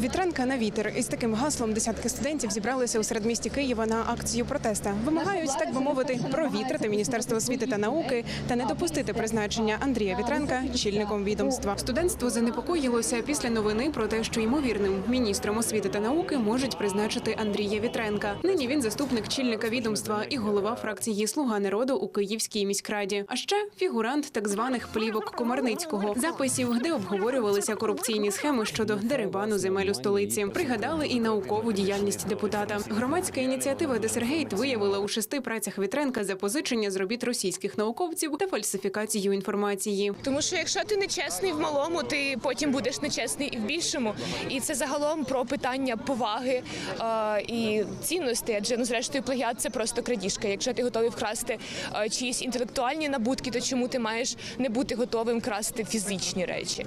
Вітренка на вітер із таким гаслом десятки студентів зібралися у середмісті Києва на акцію протеста. Вимагають, так би мовити, провітрити Міністерство освіти та науки та не допустити призначення Андрія Вітренка чільником відомства. Студентство занепокоїлося після новини про те, що ймовірним міністром освіти та науки можуть призначити Андрія Вітренка. Нині він заступник чільника відомства і голова фракції Слуга народу у Київській міськраді. А ще фігурант так званих плівок Комарницького записів, де обговорювалися корупційні схеми щодо дерибану земель у столиці. Пригадали і наукову діяльність депутата. Громадська ініціатива Десергейт виявила у шести працях Вітренка запозичення з робіт російських науковців та фальсифікацію інформації. Тому що якщо ти нечесний в малому, ти потім будеш нечесний і в більшому. І це загалом про питання поваги е, і цінностей. Адже ну зрештою плагіат це просто крадіжка. Якщо ти готовий вкрасти е, чиїсь інтелектуальні набутки, то чому ти маєш не бути готовим красти фізичні речі?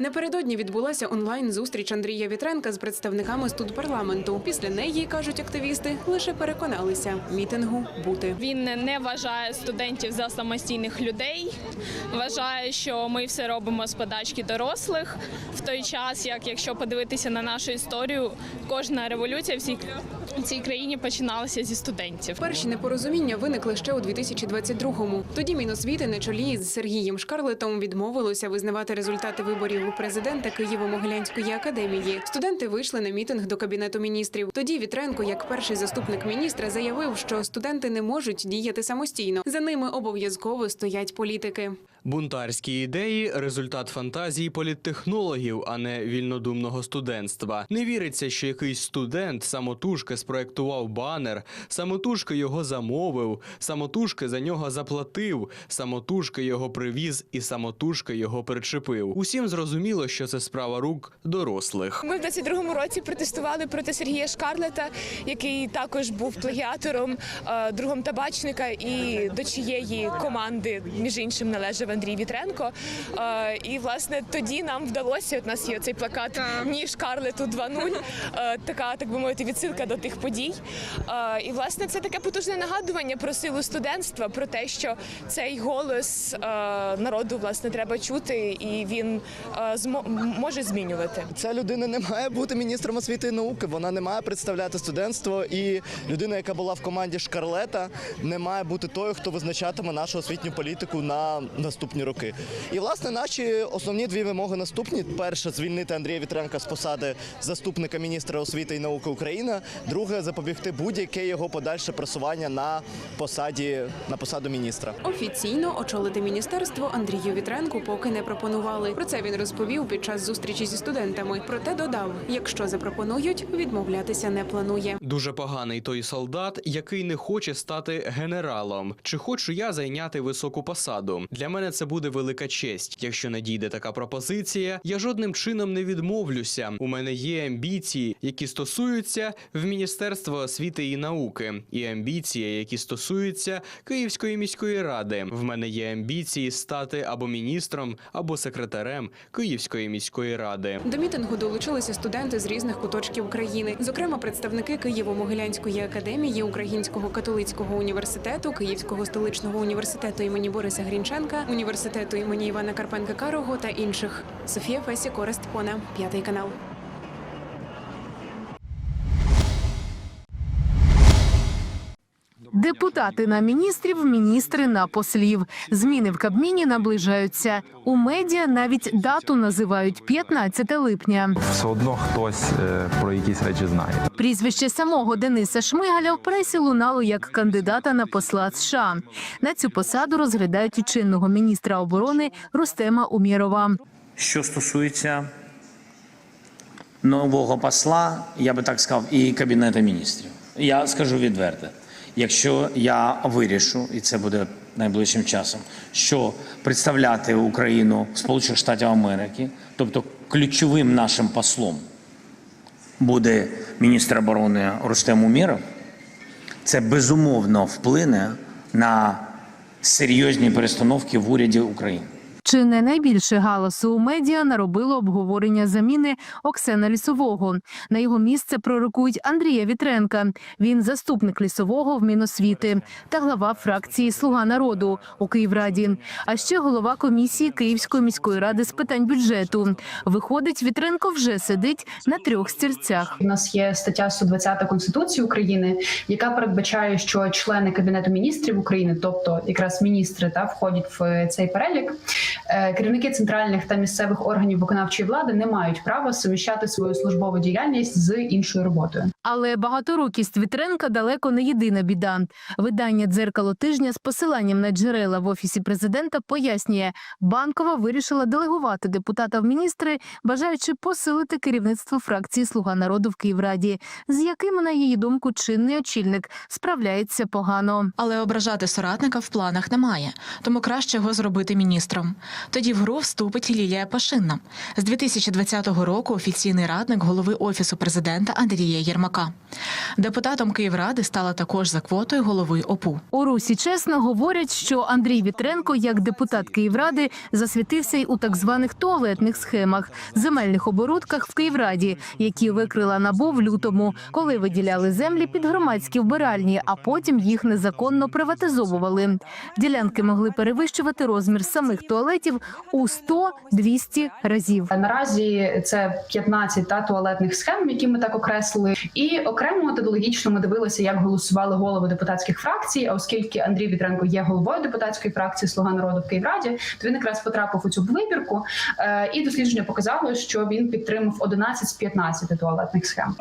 Напередодні відбулася онлайн зустріч Андрія Вітренка з представниками студпарламенту. Після неї кажуть активісти, лише переконалися мітингу бути. Він не вважає студентів за самостійних людей. Вважає, що ми все робимо з подачки дорослих. В той час, як якщо подивитися на нашу історію, кожна революція в цій, в цій країні починалася зі студентів. Перші непорозуміння виникли ще у 2022-му. Тоді Міносвіти на чолі з Сергієм Шкарлетом відмовилося визнавати результати виборів у президента Києво-Могилянської академії. Студенти вийшли на мітинг до кабінету міністрів. Тоді Вітренко, як перший заступник міністра, заявив, що студенти не можуть діяти самостійно. За ними обов'язково стоять політики. Бунтарські ідеї результат фантазії політтехнологів, а не вільнодумного студентства. Не віриться, що якийсь студент самотужки спроектував банер, самотужки його замовив, самотужки за нього заплатив, самотужки його привіз і самотужки його причепив. Усім зрозуміло, що це справа рук дорослих. Ми в 22-му році протестували проти Сергія Шкарлета, який також був плагіатором, е, другом табачника, і до чиєї команди, між іншим, належав Андрій Вітренко. І власне тоді нам вдалося. От у нас є цей плакат Ні Шкарлету 2.0», е, така, так би мовити, відсилка до тих подій. І власне це таке потужне нагадування про силу студентства, про те, що цей голос народу власне треба чути, і він може змінювати. Ця людина не має бути міністром освіти і науки. Вона не має представляти студентство. І людина, яка була в команді Шкарлета, не має бути тою, хто визначатиме нашу освітню політику на наступні роки. І власне наші основні дві вимоги наступні: перше звільнити Андрія Вітренка з посади заступника міністра освіти і науки України. Друге запобігти будь-яке його подальше просування на посаді на посаду міністра. Офіційно очолити міністерство Андрію Вітренку поки не пропонували. Про це він розповів під час зустрічі зі студентами. Проте додав, якщо запропонують, відмовлятися не планує. Дуже поганий той солдат, який не хоче стати генералом. Чи хочу я зайняти високу посаду? Для мене це буде велика честь. Якщо надійде така пропозиція, я жодним чином не відмовлюся. У мене є амбіції, які стосуються в Міністерства освіти і науки, і амбіції, які стосуються Київської міської ради. В мене є амбіції стати або міністром, або секретарем Київської міської ради. До мітингу долучилися студенти з різних куточків країни, зокрема представники Києво-Могилянської академії, Українського католицького університету, Київського столичного університету імені Бориса Грінченка, університету імені Івана Карпенка Карого та інших. Софія Фесі Корест Пона, п'ятий канал. Депутати на міністрів, міністри на послів. Зміни в Кабміні наближаються. У медіа навіть дату називають 15 липня. все одно хтось е, про якісь речі знає. Прізвище самого Дениса Шмигаля в пресі лунало як кандидата на посла США. На цю посаду розглядають і чинного міністра оборони Рустема Умєрова. Що стосується нового посла, я би так сказав, і кабінету міністрів. Я скажу відверто, якщо я вирішу, і це буде найближчим часом, що представляти Україну Сполучених Штатів Америки, тобто ключовим нашим послом буде міністр оборони Рустем Умєров, це безумовно вплине на серйозні перестановки в уряді України. Чи не найбільше галасу у медіа наробило обговорення заміни Оксена Лісового. На його місце пророкують Андрія Вітренка. Він заступник лісового в Міносвіти та глава фракції Слуга народу у Київраді. А ще голова комісії Київської міської ради з питань бюджету. Виходить, Вітренко вже сидить на трьох стільцях. У нас є стаття 120 Конституції України, яка передбачає, що члени кабінету міністрів України, тобто якраз міністри, та входять в цей перелік. Е, Керівники центральних та місцевих органів виконавчої влади не мають права суміщати свою службову діяльність з іншою роботою. Але багаторукість Вітренка далеко не єдина біда. Видання дзеркало тижня з посиланням на джерела в офісі президента пояснює, банкова вирішила делегувати депутата в міністри, бажаючи посилити керівництво фракції Слуга народу в Київраді, з яким, на її думку, чинний очільник справляється погано. Але ображати соратника в планах немає, тому краще його зробити міністром. Тоді в гру вступить Лілія Пашинна з 2020 року. Офіційний радник голови офісу президента Андрія Єрмака. Депутатом Київради стала також за квотою голови ОПУ. У Русі чесно говорять, що Андрій Вітренко, як депутат Київради, засвітився й у так званих туалетних схемах, земельних оборудках в Київраді, які викрила НАБУ в лютому, коли виділяли землі під громадські вбиральні, а потім їх незаконно приватизовували. Ділянки могли перевищувати розмір самих туалетів у 100-200 разів. Наразі це 15 та туалетних схем, які ми так окреслили, і окремо методологічно ми дивилися, як голосували голови депутатських фракцій. А оскільки Андрій Вітренко є головою депутатської фракції Слуга народу в Київраді, то він якраз потрапив у цю вибірку. Е, І дослідження показало, що він підтримав 11 з 15 туалетних схем.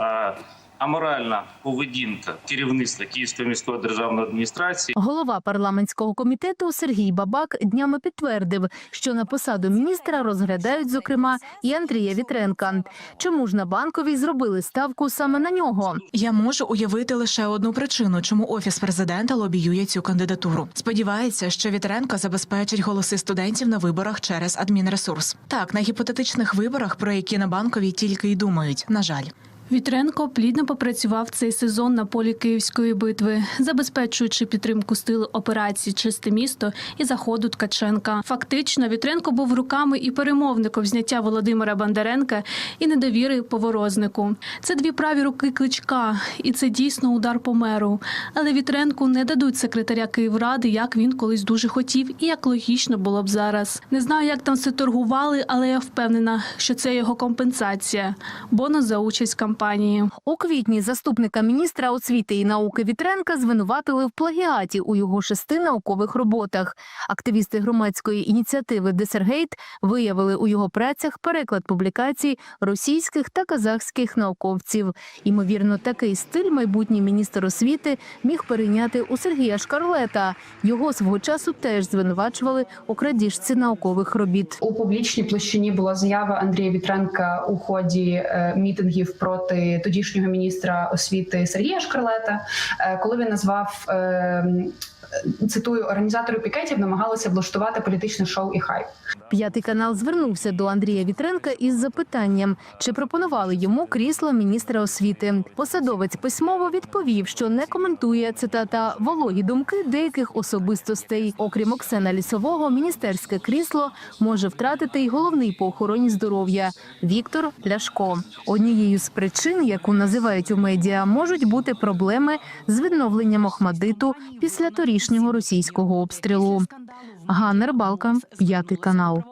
Аморальна поведінка керівництва Київської міської державної адміністрації. Голова парламентського комітету Сергій Бабак днями підтвердив, що на посаду міністра розглядають, зокрема, і Андрія Вітренка. Чому ж на банковій зробили ставку саме на нього? Я можу уявити лише одну причину, чому офіс президента лобіює цю кандидатуру. Сподівається, що Вітренко забезпечить голоси студентів на виборах через адмінресурс. Так, на гіпотетичних виборах, про які на банковій тільки й думають. На жаль. Вітренко плідно попрацював цей сезон на полі Київської битви, забезпечуючи підтримку стилу операції Чисте місто і заходу Ткаченка. Фактично, Вітренко був руками і перемовником зняття Володимира Бондаренка і недовіри поворознику. Це дві праві руки кличка, і це дійсно удар по меру. Але Вітренку не дадуть секретаря Київради, як він колись дуже хотів, і як логічно було б зараз. Не знаю, як там все торгували, але я впевнена, що це його компенсація. Бонус за участь в кампанії. У квітні заступника міністра освіти і науки Вітренка звинуватили в плагіаті у його шести наукових роботах. Активісти громадської ініціативи Десергейт виявили у його працях переклад публікацій російських та казахських науковців. Ймовірно, такий стиль майбутній міністр освіти міг перейняти у Сергія Шкарлета. Його свого часу теж звинувачували у крадіжці наукових робіт. У публічній площині була заява Андрія Вітренка у ході е, мітингів проти тодішнього міністра освіти Сергія Шкарлета, е, коли він назвав. Цитую, організатори пікетів намагалися влаштувати політичне шоу і хайп. П'ятий канал звернувся до Андрія Вітренка із запитанням, чи пропонували йому крісло міністра освіти. Посадовець письмово відповів, що не коментує цитата вологі думки деяких особистостей. Окрім Оксена Лісового, міністерське крісло може втратити й головний по охороні здоров'я Віктор Ляшко. Однією з причин, яку називають у медіа, можуть бути проблеми з відновленням Охмадиту після торішнього російського обстрілу. Ганна Рибалка, п'ятий канал.